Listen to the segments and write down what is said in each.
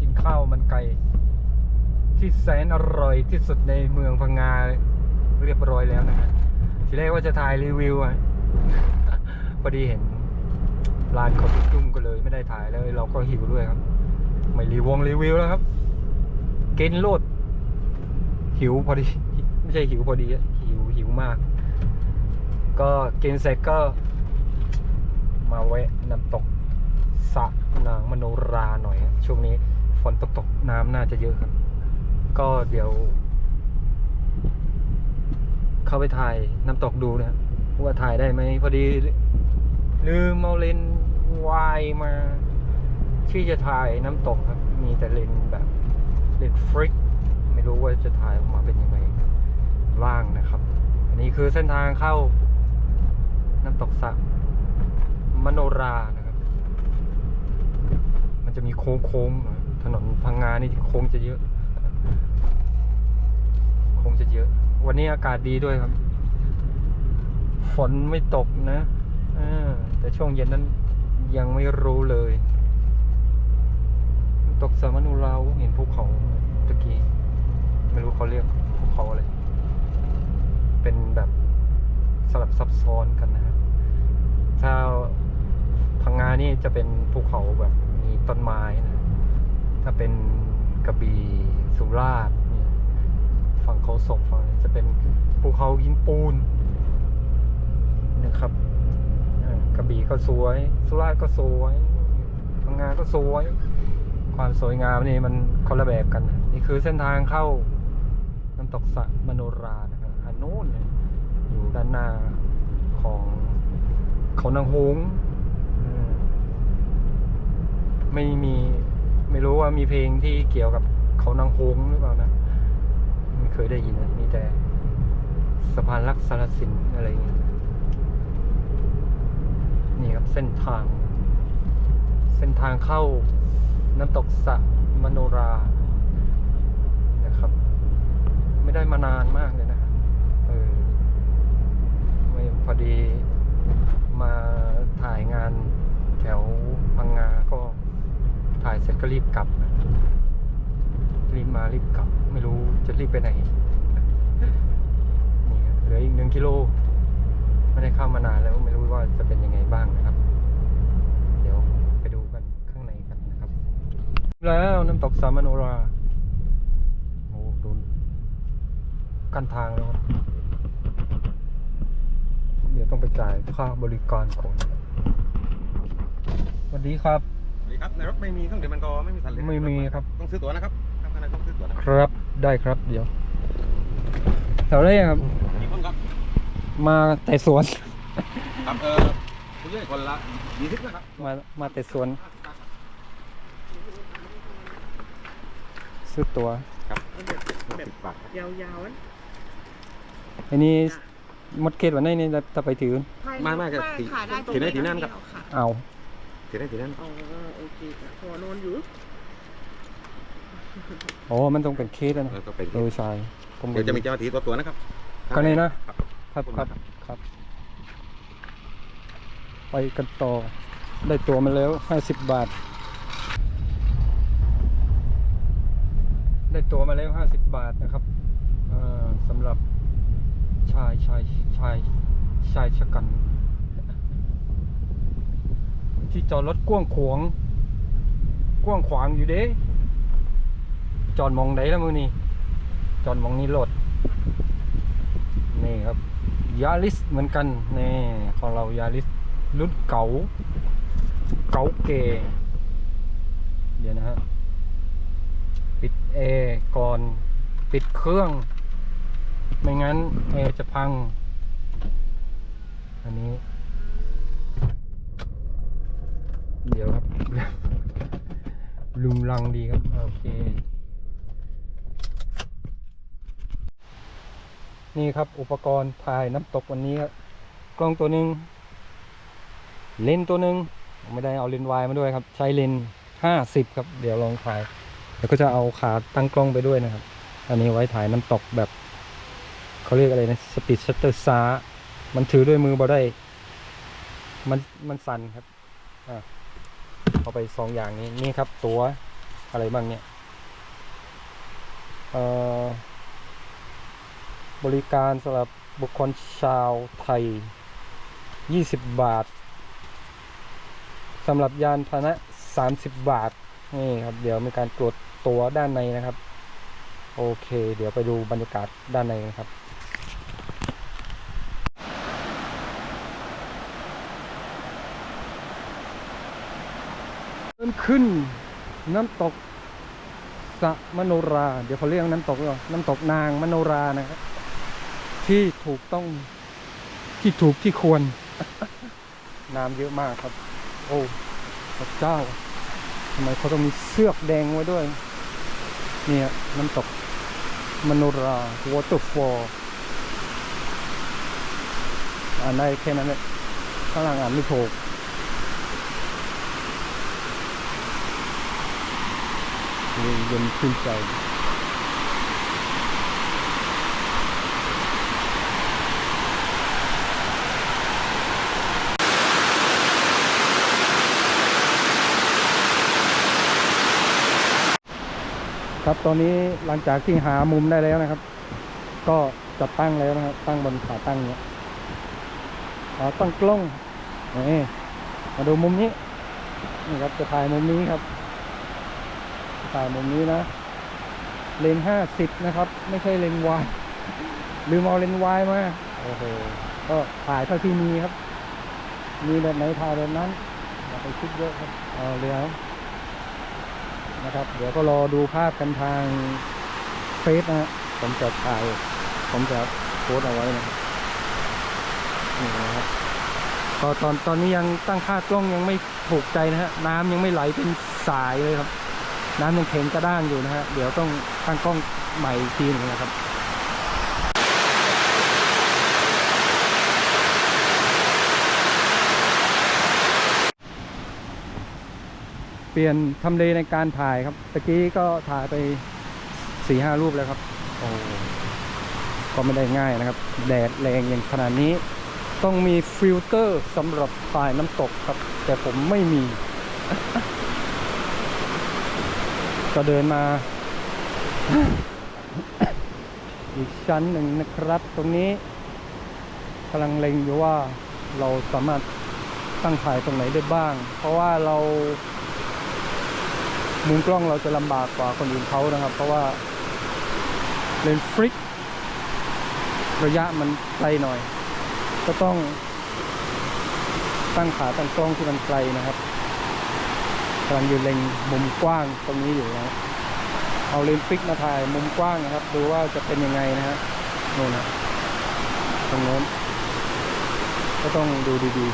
กินข้าวมันไก่ ที่แสนอร่อยที่สุดในเมืองพังงาเรียบร้อยแล้วนะฮะทีแรกว่าจะถ่ายรีวิวอะพอดีเห็นร้านเขายุ่งๆก็เลยไม่ได้ถ่ายแล้วเราก็หิวด้วยครับ ไม่รีวงรีวิวแล้วครับกินโลด หิวพอดี ไม่ใช่หิวพอดีอะหิวหิวมาก ก็กินเสร็จก็ มาแวะน้ำตก สระนางมโนราหน่อยครับช่วงนี้ฝนตกตกน้ำน่าจะเยอะครับ ก็เดี๋ยว เข้าไปถ่ายน้ำตกดูนะครับว่าถ่ายได้ไหมพอดีลืมเอาเลนวายมาที่จะถ่ายน้ำตกครับ มีแต่เลนแบบเลนฟริกไม่รู้ว่าจะถ่ายออกมาเป็นยังไงว่างนะครับ อันนี้คือเส้นทางเข้าน้ำตกสระมโนรานะ มันจะมีโค้งๆหน่อยถนนพังงานี่โค้งจะเยอะ โค้งจะเยอะ วันนี้อากาศดีด้วยครับ ฝนไม่ตกนะแต่ช่วงเย็นนั้นยังไม่รู้เลย ตกสมโนราเห็นภูเขาตะกี้ ไม่รู้เขาเรียกภูเขาอะไร เป็นแบบสลับซับซ้อนกันนะฮะถ้าพังงานี่จะเป็นภูเขาแบบ ต้นไม้นะถ้าเป็นกระบี่สุราษฎร์ฝั่งเขาศกฝั่งนี้จะเป็นภูเขาหินปูนนะครับกระบี่ก็สวย สุราษฎร์ก็สวยพังงาก็สวย ความสวยงามนี่มันคนละแบบกันนี่คือเส้นทางเข้าน้ำตกสะมโนรานะครับอันนู้นอยู่ด้านหน้าของเขานางหง ไม่มีไม่รู้ว่ามีเพลงที่เกี่ยวกับเขานางหงหรือเปล่านะไม่เคยได้ยินมีแต่สะพานรักสารสินอะไรอย่างเงี้ยนี่ครับเส้นทาง เส้นทางเข้าน้ำตกสะมโนรานะครับ ไม่ได้มานานมากเลยนะเออไม่พอดีมาถ่ายงานแถวายเสร็จก็รีบกลับ รีบมารีบกลับ ไม่รู้จะรีบไปไหนนี่เหลืออีกหนึ่งกิโลไม่ได้เข้ามานานแล้วไม่รู้ว่าจะเป็นยังไงบ้างนะครับ เดี๋ยวไปดูกันข้างในกันนะครับ แล้วน้ำตกสามโนราโอ้โดนกันทางแล้วครับเดี๋ยวต้องไปจ่ายค่าบริการก่อนสวัสดีครับ ครับในรถไม่มีเครื่องดื่มแอลกอฮอล์ไม่มีสัตว์เลี้ยงไม่มีครับ ต้องซื้อตั๋วนะครับข้างในต้องซื้อตั๋วนะคครับรับได้ครับเดี๋ยวแถวแรกครับกี่คนครับมาแต่สวน ครับเออผู้ใหญ่คนละยี่สิบนะครับมามาแต่สวน ซื้อตัวครับสิบบาทยาวๆนั้นอันนี้หมดเขตวันไหนนี่จะไปถือ ไม่ไม่จะตีขายได้ถือได้ถือนั่นครับค่ะเอา ถือได้ถือนั่นอ๋อโอเคค่ะพอนอนอยู่อ๋อ มันต้องเป็นเคสแล้วนะเออก็เป็นเออใช่ผมเดี๋ยวจะมีเจ้าหน้าที่ตัวตัวนะครับข้างในะ ครับครับครับ ไปกันต่อ ได้ตัวมาแล้วห้าสิบบาท ได้ตัวมาแล้วห้าสิบบาทนะครับสำหรับชายชายชายชายชะกัน ที่จอดรถกว้างขวางกว้างขวางอยู่เด้ จอดมองไหนแล้วมือนี่จอดมองนี้รถนี่ครับยาริสเหมือนกันนี่ของเรายาริสรุ่นเก่า เก่าเกเดี๋ยวนะฮะปิดแอร์ก่อนปิดเครื่อง ไม่งั้นแอร์จะพัง อันนี้ เดี๋ยวครับลุงลังดีครับ โอเค นี่ครับอุปกรณ์ถ่ายน้ำตกวันนี้ครับกล้องตัวหนึ่งเลนส์ตัวหนึ่งไม่ได้เอาเลนส์วายมาด้วยครับ ใช้เลนส์ห้าสิบครับ เดี๋ยวลองถ่าย แล้วก็จะเอาขาตั้งกล้องไปด้วยนะครับ อันนี้ไว้ถ่ายน้ำตกแบบเขาเรียกอะไรนะสปีดชัตเตอร์ซามันถือด้วยมือบ่ได้ มันมันสั่นครับอะ เอาไปสองอย่างนี้นี่ครับตัวอะไรบ้างเนี่ยบริการสำหรับบุคคลชาวไทย 20 บาทสำหรับยานพาหนะ 30 บาท นี่ครับ เดี๋ยวมีการตรวจตัวด้านในนะครับ โอเค เดี๋ยวไปดูบรรยากาศด้านในนะครับ ดินขึ้นน้ำตกสะมโนรา เดี๋ยวเขาเรียกน้ำตกหรอน้ำตกนางมโนรานะครับ ที่ถูกต้องที่ถูกที่ควร น้ำเยอะมากครับ โอ้พระเจ้าทำไมเขาต้องมีเสือกแดงไว้ด้วย เนี่ยน้ำตกมโนรา waterfall อ่านได้แค่นั้นเลยข้างหลังอ่านไม่ถูก เย็นเย็นชื่นใจครับตอนนี้หลังจากที่หามุมได้แล้วนะครับ ก็จัดตั้งแล้วนะครับ ตั้งบนขาตั้งเนี้ยขาตั้งกล้องนี่มาดูมุมนี้นี่ครับจะถ่ายมุมนี้ครับ ถ่ายมุมนี้นะ เลนห้าสิบนะครับ ไม่ใช่เลนวายลืมเอาเลนวายมาโอ้โหก็ถ่ายเท่าที่มีครับ มีแบบไหนถ่ายแบบนั้นอย่าไปคิดเยอะครับเอาเดี๋ยวนะครับ เดี๋ยวก็รอดูภาพกันทางเฟซนะฮะผมจะถ่าย ผมจะโพสต์เอาไว้นะครับนี่นะครับก็ตอนตอนนี้ยังตั้งค่ากล้องยังไม่ถูกใจนะฮะ น้ำยังไม่ไหลเป็นสายเลยครับ น้ำยังแข็งกระด้างอยู่นะฮะ เดี๋ยวต้องตั้งกล้องใหม่อีกทีหนึงนะครับเปลี่ยนทำเลในการถ่ายครับตะกี้ก็ถ่ายไปสี่ห้ารูปแล้วครับ โอ้ก็ไม่ได้ง่ายนะครับ แดดแรงอย่างขนาดนี้ ต้องมีฟิลเตอร์สำหรับถ่ายน้ำตกครับ แต่ผมไม่มี ก็เดินมา อีกชั้นหนึ่งนะครับ ตรงนี้กำลังเล็งอยู่ว่าเราสามารถตั้งถ่ายตรงไหนได้บ้าง เพราะว่าเรามุมกล้องเราจะลำบากกว่าคนอื่นเขานะครับ เพราะว่าเลนส์ฟลิกระยะมันไกลหน่อย ก็ต้องตั้งขาตั้งกล้องที่มันไกลนะครับ กำลังยืนเล็งมุมกว้างตรงนี้อยู่นะเอาเลนส์ฟิกมาถ่ายมุมกว้างนะครับ ดูว่าจะเป็นยังไงนะฮะนู่นนะตรงโน้น ก็ต้องดูดี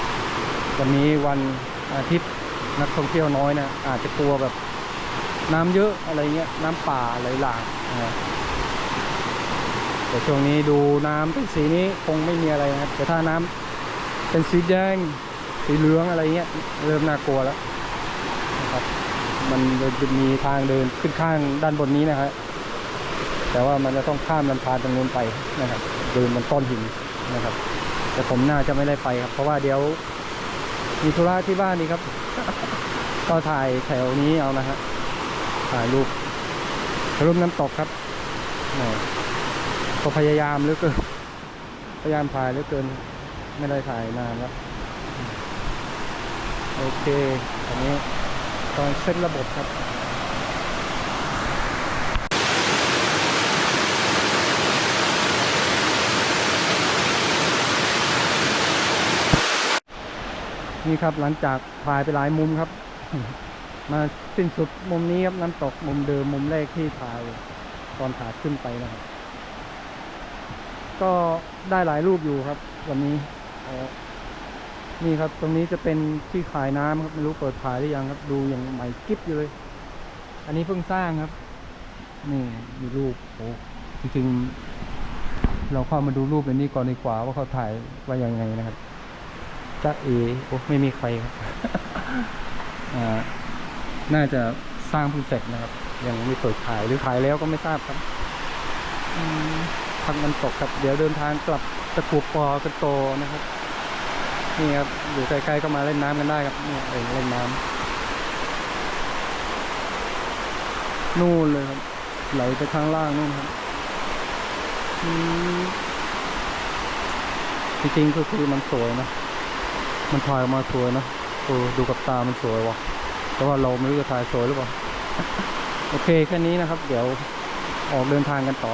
ๆ วันนี้วันอาทิตย์นักท่องเที่ยวน้อยนะ อาจจะกลัวแบบน้ำเยอะอะไรเงี้ย น้ำป่าไหลหลากนะแต่ช่วงนี้ดูน้ำเป็นสีนี้คงไม่มีอะไรนะครับ แต่ถ้าน้ำเป็นสีแดงสีเหลืองอะไรเงี้ย เริ่มน่ากลัวแล้ว มันจะมีทางเดินขึ้นข้างด้านบนนี้นะครับแต่ว่ามันจะต้องข้ามลำธารตรงนู้นไปนะครับเดินบนก้อนหินนะครับ แต่ผมน่าจะไม่ได้ไปครับ เพราะว่าเดี๋ยวมีธุระที่บ้านนี่ครับ ก็ถ่ายแถวนี้เอานะฮะถ่ายรูปถ่ายรูปน้ำตกครับก็พยายามเหลือเกินพยายามถ่ายเหลือเกิน ไม่ได้ถ่ายนานแล้วโอเคอันนี้ ตอนเซ็ตระบบครับนี่ครับหลังจากถ่ายไปหลายมุมครับ มาสิ้นสุดมุมนี้ครับน้ำตกมุมเดิมมุมแรกที่ถ่ายตอนถ่ายขึ้นไปนะครับ ก็ได้หลายรูปอยู่ครับ วันนี้ นี่ครับ ตรงนี้จะเป็นที่ขายน้ำครับไม่รู้เปิดขายหรือยังครับ ดูอย่างใหม่กิ๊บอยู่เลย อันนี้เพิ่งสร้างครับ นี่มีรูปโอ้จริงๆ เราเข้ามาดูรูปอันนี้ก่อนดีกว่าว่าเขาถ่ายว่ายังไงนะครับจ้าเอโอ้ไม่มีใครครับน่าจะสร้างเพิ่งเสร็จนะครับ ยังไม่เปิดขายหรือขายแล้วก็ไม่ทราบครับอืมทางมันตกครับ เดี๋ยวเดินทางกลับตะกัวปอกันโตนะครับ นี่ครับ อยู่ใกล้ๆก็มาเล่นน้ำกันได้ครับนี่เองเล่นน้ำนู่นเลยครับ ไหลไปข้างล่างนู่นครับจริงๆก็คือมันสวยนะมันถ่ายออกมาสวยนะเออดูกับตามันสวยว่ะแต่ว่าเราไม่รู้จะถ่ายสวยหรือเปล่า โอเคแค่นี้นะครับ เดี๋ยวออกเดินทางกันต่อ